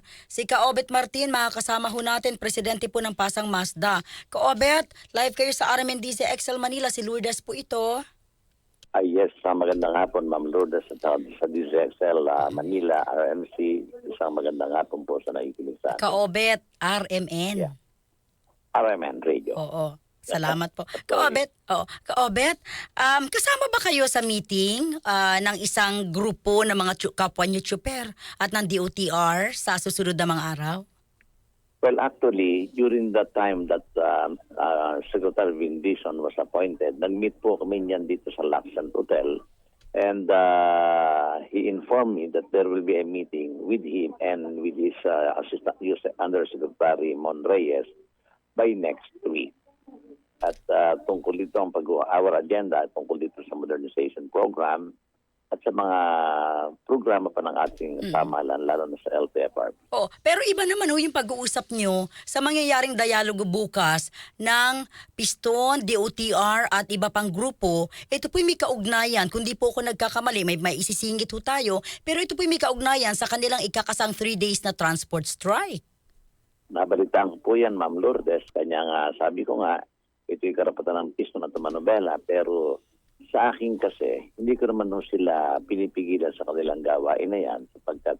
Mayor. Si Kaobet Martin, makakasama ho natin, presidente po ng Pasang Mazda. Kaobet, live kayo sa RMNDC Excel Manila. Si Lourdes po ito. Ah, yes, sa magandang hapon, Ma'am Lourdes at sa, DZXL ah, Manila, RMC. Isang magandang hapon po sa nakikinig sa atin. Kaobet, RMN. Yeah. RMN Radio. Oo. Salamat po. Kaobet, oh, Kaobet, um, kasama ba kayo sa meeting ah, ng isang grupo ng mga tsu- kapwa niyo at ng DOTR sa susunod na mga araw? Well, actually, during that time that uh, uh, Secretary Vindison was appointed, nag-meet po kami niyan dito sa Luxon Hotel. And uh, he informed me that there will be a meeting with him and with his uh, Assistant Undersecretary Mon Reyes by next week. At uh, tungkol dito ang pag our agenda tungkol dito sa modernization program at sa mga programa pa ng ating pamahalaan, lalo na sa LTFR. Oh, pero iba naman ho yung pag-uusap nyo sa mangyayaring dialogo bukas ng Piston, DOTR at iba pang grupo. Ito po'y may kaugnayan. Kung di po ako nagkakamali, may, may isisingit ho tayo. Pero ito po'y may kaugnayan sa kanilang ikakasang three days na transport strike. Nabalitaan ko po yan, Ma'am Lourdes. Kanya nga, sabi ko nga, ito yung karapatan ng pisto na tumanobela. Pero sa akin kasi, hindi ko naman ho sila pinipigilan sa kanilang gawain na yan sapagkat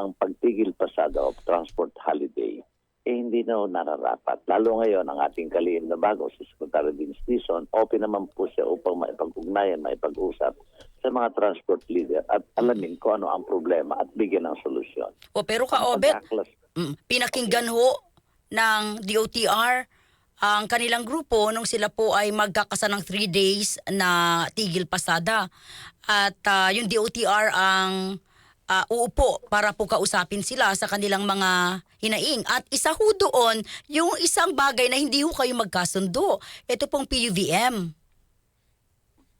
ang pagtigil pasada of transport holiday, eh hindi na nararapat. Lalo ngayon, ang ating kalihim na bago, si Secretary Vince Dizon, open naman po siya upang maipag-ugnayan, maipag-usap sa mga transport leader at alamin kung ano ang problema at bigyan ng solusyon. O pero kaobet, Pagkaklas- mm, pinakinggan ho ng DOTR ang kanilang grupo nung sila po ay magkakasa ng three days na tigil pasada. At ah, yung DOTR ang ah, uupo para po kausapin sila sa kanilang mga hinaing. At isa ho doon, yung isang bagay na hindi ho kayo magkasundo. Ito pong PUVM.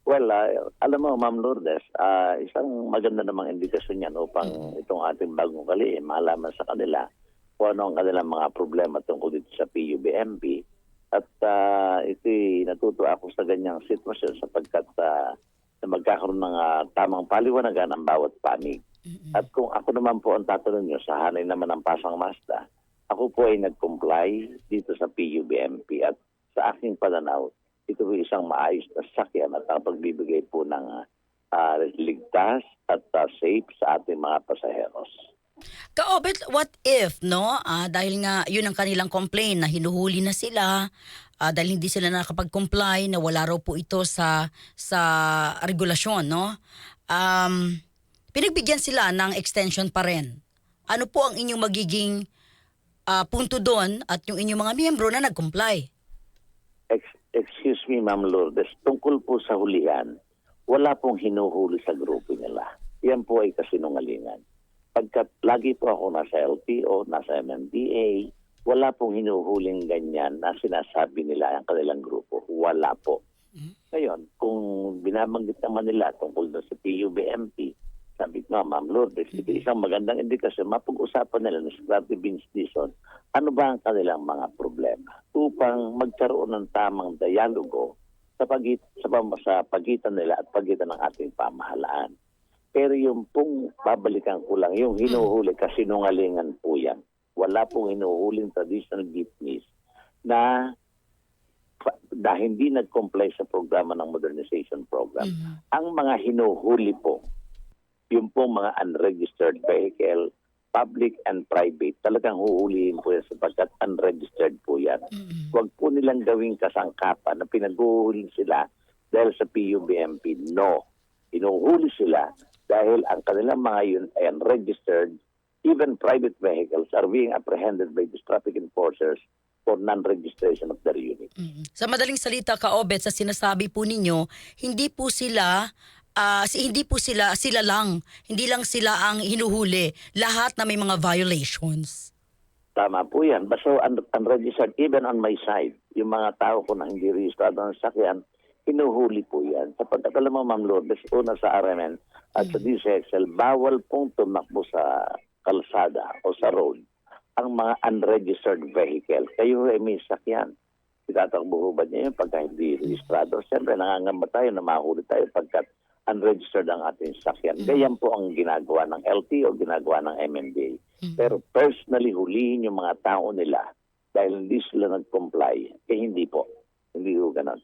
Well, ah, alam mo, Ma'am Lourdes, ah, isang maganda namang indikasyon yan upang itong ating bagong kalihim, malaman sa kanila kung ano ang kanilang mga problema tungkol dito sa PUBMP. At uh, ito'y natuto ako sa ganyang sitwasyon sapagkat ah, na magkakaroon ng ah, tamang paliwanagan ang bawat panig. At kung ako naman po ang tatanong nyo sa hanay naman ng Pasang Mazda, ako po ay nag-comply dito sa PUBMP at sa aking pananaw, ito po isang maayos na sakyan at ang pagbibigay po ng ah, ligtas at ah, safe sa ating mga pasaheros. Kaobet, what if, no? Ah, dahil nga yun ang kanilang complaint na hinuhuli na sila ah, dahil hindi sila nakapag-comply na wala raw po ito sa sa regulasyon, no? Um, pinagbigyan sila ng extension pa rin. Ano po ang inyong magiging ah, punto doon at yung inyong mga miyembro na nag-comply? Ex- excuse me, Ma'am Lourdes, tungkol po sa hulihan, wala pong hinuhuli sa grupo nila. Yan po ay kasinungalingan. Pagkat lagi po ako nasa LTO, nasa MMDA, wala pong hinuhuling ganyan na sinasabi nila ang kanilang grupo. Wala po. Ngayon, kung binabanggit naman nila tungkol doon sa PUBMP, sabi ko nga, Ma'am Lourdes, ito isang magandang indikasyon, mapag-usapan nila ng Secretary Vince ano ba ang kanilang mga problema upang magkaroon ng tamang dialogo sa, pagit, sa, sa pagitan nila at pagitan ng ating pamahalaan. Pero yung pong babalikan ko lang, yung hinuhuli, kasi nungalingan po yan. Wala pong hinuhuling traditional jeepneys na dahil hindi nag-comply sa programa ng modernization program. Ang mga hinuhuli po, yung pong mga unregistered vehicle, public and private, talagang huhulihin po yan sapagkat unregistered po yan. Huwag po nilang gawing kasangkapan na pinaghuhuli sila dahil sa PUBMP. No. Hinuhuli sila dahil ang kanilang mga yun ay unregistered, even private vehicles are being apprehended by these traffic enforcers for non-registration of their unit. Mhm. Sa madaling salita, Kaobet, sa sinasabi po ninyo, hindi po sila si, hindi po sila sila lang, hindi lang sila ang hinuhuli, lahat na may mga violations. Tama po yan. Basta un- unregistered, even on my side, yung mga tao ko na hindi registrado ng sakyan, hinuhuli po yan. Sapagkat alam mo, Ma'am Lourdes, una sa RMN at sa DCXL, bawal pong tumakbo sa kalsada o sa road ang mga unregistered vehicle. Kayo ay may sakyan. Itatakbo ba niya yun pagka hindi registrado? Siyempre, nangangamba tayo na mahuli tayo pagkat unregistered ang ating sakyan. Ganyan po ang ginagawa ng LTO, ginagawa ng MMDA. Pero personally hulihin yung mga tao nila dahil hindi sila nag-comply, eh hindi po. Hindi po ganun.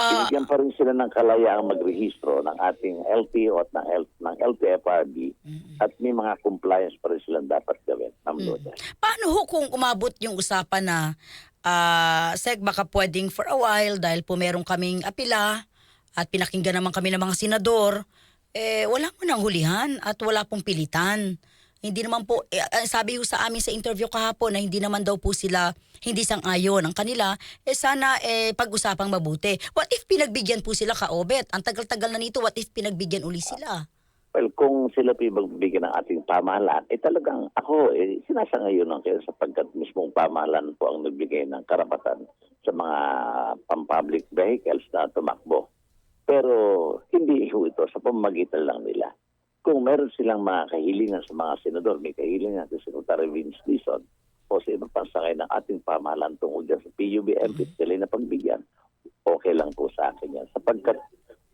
Ah, Binigyan pa rin sila ng kalayaang magrehistro ng ating LTO at ng, L, ng LTFRB at may mga compliance pa rin silang dapat gawin. Lourdes. paano ho kung umabot yung usapan na ah, Sek, baka pwedeng for a while dahil po meron kaming apila at pinakinggan naman kami ng mga senador, eh wala mo nang hulihan at wala pong pilitan. Hindi naman po, eh, sabi ho sa amin sa interview kahapon na hindi naman daw po sila hindi sang-ayon ang kanila, eh sana eh pag-usapang mabuti. What if pinagbigyan po sila kaobet? Ang tagal-tagal na nito, what if pinagbigyan uli sila? Well, kung sila po magbigyan ng ating pamahalaan, eh talagang ako, eh, sinasangayon lang kayo sapagkat mismong pamahalaan po ang nagbigay ng karapatan sa mga pang-public vehicles na tumakbo. Pero hindi ito sa pamamagitan lang nila. Kung meron silang mga kahilingan sa mga senador, may kahilingan si Secretary Vince Dizon o sa ibang pansakay ng ating pamahalaan tungkol dyan sa PUBMP, sila na pagbigyan, okay lang po sa akin yan. Sapagkat,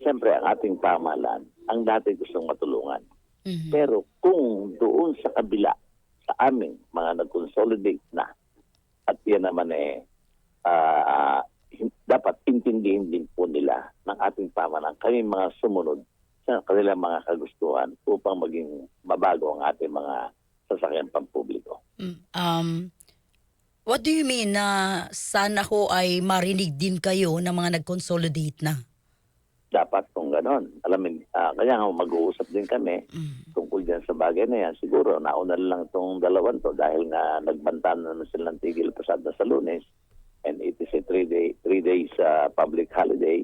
siyempre, ang ating pamahalaan, ang dati gustong matulungan. Mhm. Pero kung doon sa kabila, sa amin, mga nag-consolidate na, at yan naman eh, hin- dapat intindihin din po nila ng ating pamahalaan, kami mga sumunod sa kanilang mga kagustuhan upang maging mabago ang ating mga sasakyan pampubliko. Mm, Um, what do you mean na sana ho ay marinig din kayo ng mga nag-consolidate na? Dapat kung ganon. Alam mo, ah, kaya nga mag-uusap din kami Mm. tungkol dyan sa bagay na yan. Siguro, nauna na lang itong dalawan to dahil nga nagbanta na naman sila ng tigil pasada sa lunes and it is a three, day, three days uh, public holiday.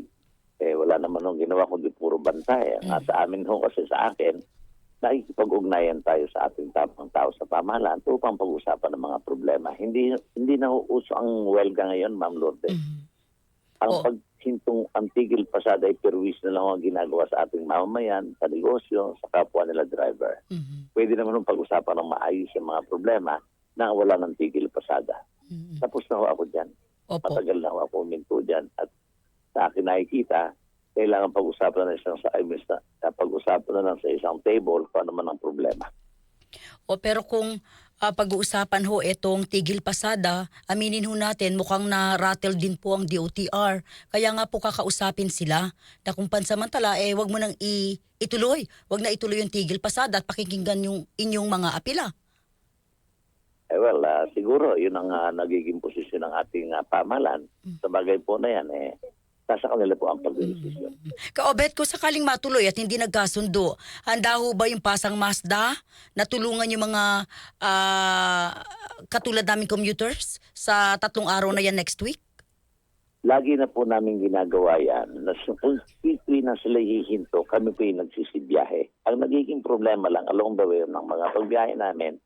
Eh, wala naman nung ginawa kundi puro banta. Eh. Nga sa amin ho kasi sa akin, nakikipag-ugnayan tayo sa ating tamang tao sa pamahalaan upang pag-usapan ng mga problema. Hindi hindi na uso ang welga ngayon, Ma'am Lourdes. Mhm. Ang Oo. paghintong ang tigil pasada ay perwis na lang ang ginagawa sa ating mamamayan, sa negosyo, sa kapwa nila driver. Mhm. Pwede naman nung pag-usapan ng maayos yung mga problema na wala ng tigil pasada. Mhm. Tapos na ho ako dyan. Opo. Matagal na ho ako uminto dyan. At sa akin nakikita, kailangan pag-usapan na isang sa basta, pag-usapan na lang sa isang table kung ano man ang problema. O pero kung ah, pag-uusapan ho itong tigil pasada, aminin ho natin mukhang na-rattle din po ang DOTR. Kaya nga po kakausapin sila na kung pansamantala eh wag mo nang i- ituloy. Wag na ituloy yung tigil pasada at pakikinggan yung inyong mga apila. Eh well, ah, siguro yun ang ah, nagiging posisyon ng ating uh, pamahalaan. Sa bagay po na yan, eh, nasa kanila po ang pagdedesisyon. Kaobet ko sakaling matuloy at hindi nagkasundo, handa ho ba yung pasang Mazda na tulungan yung mga ah, katulad naming commuters sa tatlong araw na yan next week? Lagi na po namin ginagawa yan. Na su- kung weekly na sila hihinto, kami po yung nagsisibiyahe. Ang nagiging problema lang along the way ng mga pagbiyahe namin,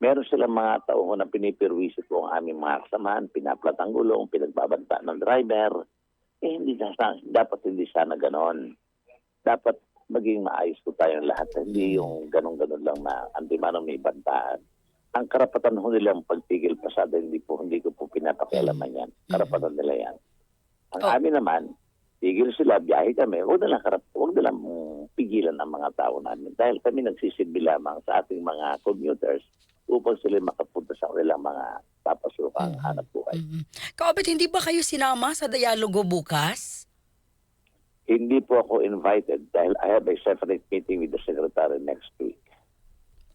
meron silang mga tao na pinipirwisit po ang aming mga kasamahan, pinaplat ang gulong, pinagbabanta ng driver. Eh, hindi na, dapat hindi sana ganon. Dapat maging maayos po tayong lahat. Hindi yung ganon-ganon lang na antimanong may bantaan. Ang karapatan ho nilang pagtigil pasada, hindi po, hindi ko po pinapakialaman yan. Karapatan nila yan. Ang Oh. amin naman, tigil sila, biyahe kami, huwag na lang, karap, huwag na lang mm, pigilan ang mga tao namin. Dahil kami nagsisilbi lamang sa ating mga commuters upang sila makapunta sa kanilang mga papasukang Mhm. hanap buhay. Mhm. Kaobet, hindi ba kayo sinama sa dialogo bukas? Hindi po ako invited dahil I have a separate meeting with the Secretary next week.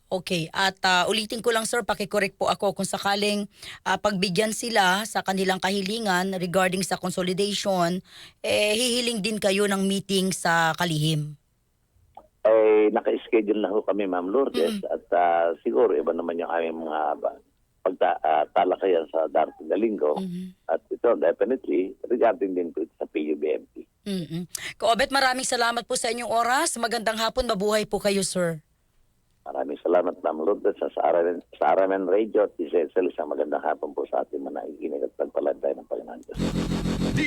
Okay, at ah, ulitin ko lang sir, pakicorrect po ako kung sakaling ah, pagbigyan sila sa kanilang kahilingan regarding sa consolidation, eh hihiling din kayo ng meeting sa kalihim. Eh, naka-schedule na ho kami, Ma'am Lourdes, at ah, siguro iba naman yung aming mga ba- pagta, ah, sa darating na linggo. Mhm. At ito, definitely, regarding din po ito sa PUBMP. Mhm. Kaobet, maraming salamat po sa inyong oras. Magandang hapon, mabuhay po kayo sir. Maraming salamat, Ma'am Lourdes, sa Aramen, sa Aramen Radio at Isesel. Isang magandang hapon po sa ating mga nakikinig at pagpalad tayo ng Panginoon Diyos. D